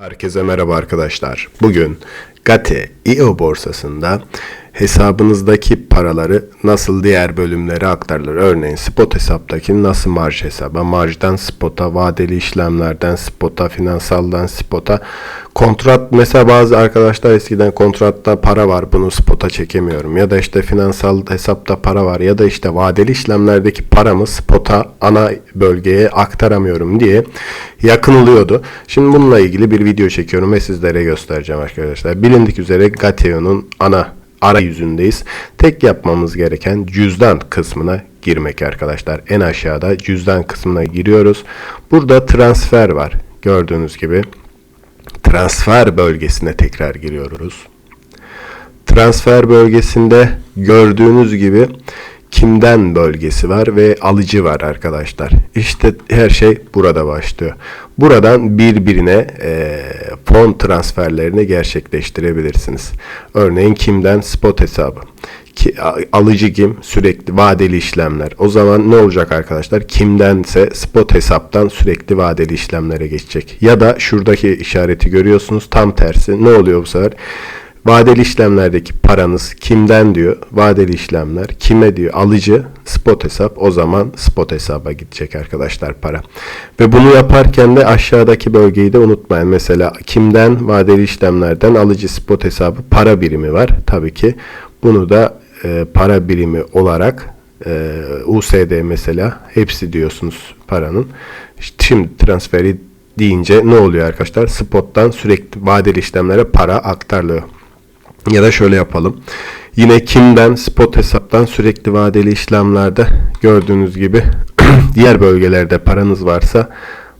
Herkese merhaba arkadaşlar. Bugün Gate IO borsasında hesabınızdaki paraları nasıl diğer bölümlere aktarılır? Örneğin spot hesaptaki nasıl marj hesaba, marjdan spota, vadeli işlemlerden spota, finansaldan spota, kontrat mesela bazı arkadaşlar eskiden kontratta para var bunu spota çekemiyorum ya da işte finansal hesapta para var ya da işte vadeli işlemlerdeki paramı spota ana bölgeye aktaramıyorum diye yakınılıyordu. Şimdi bununla ilgili bir video çekiyorum ve sizlere göstereceğim arkadaşlar. Bilindik üzere Gateo'nun ana arayüzündeyiz. Tek yapmamız gereken cüzdan kısmına girmek arkadaşlar. En aşağıda cüzdan kısmına giriyoruz. Burada transfer var. Gördüğünüz gibi transfer bölgesine tekrar giriyoruz. Transfer bölgesinde gördüğünüz gibi kimden bölgesi var ve alıcı var arkadaşlar. İşte her şey burada başlıyor. Buradan birbirine e, fon transferlerini gerçekleştirebilirsiniz. Örneğin kimden spot hesabı. Ki, alıcı kim? Sürekli vadeli işlemler. O zaman ne olacak arkadaşlar? Kimdense spot hesaptan sürekli vadeli işlemlere geçecek. Ya da şuradaki işareti görüyorsunuz tam tersi. Ne oluyor bu sefer? Vadeli işlemlerdeki paranız kimden diyor? Vadeli işlemler. Kime diyor? Alıcı spot hesap. O zaman spot hesaba gidecek arkadaşlar para. Ve bunu yaparken de aşağıdaki bölgeyi de unutmayın. Mesela kimden? Vadeli işlemlerden alıcı spot hesabı para birimi var. Tabii ki bunu da e, para birimi olarak e, USD mesela hepsi diyorsunuz paranın. Şimdi transferi deyince ne oluyor arkadaşlar? Spot'tan sürekli vadeli işlemlere para aktarılıyor. Ya da şöyle yapalım. Yine kimden spot hesaptan sürekli vadeli işlemlerde gördüğünüz gibi diğer bölgelerde paranız varsa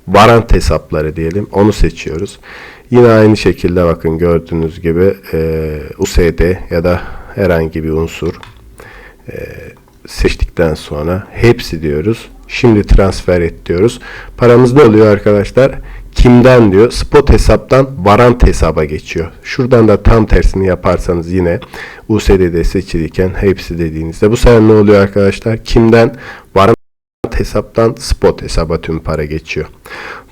varant hesapları diyelim. Onu seçiyoruz. Yine aynı şekilde bakın gördüğünüz gibi e, USD ya da herhangi bir unsur seçtikten sonra hepsi diyoruz. Şimdi transfer et diyoruz. Paramız ne oluyor arkadaşlar? Kimden diyor? Spot hesaptan varant hesaba geçiyor. Şuradan da tam tersini yaparsanız yine USD'de seçiliyken hepsi dediğinizde bu sefer ne oluyor arkadaşlar? Kimden? Varant hesaptan spot hesaba tüm para geçiyor.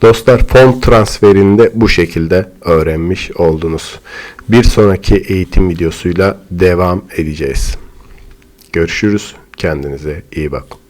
Dostlar fon transferini de bu şekilde öğrenmiş oldunuz. Bir sonraki eğitim videosuyla devam edeceğiz. Görüşürüz. Kendinize iyi bakın.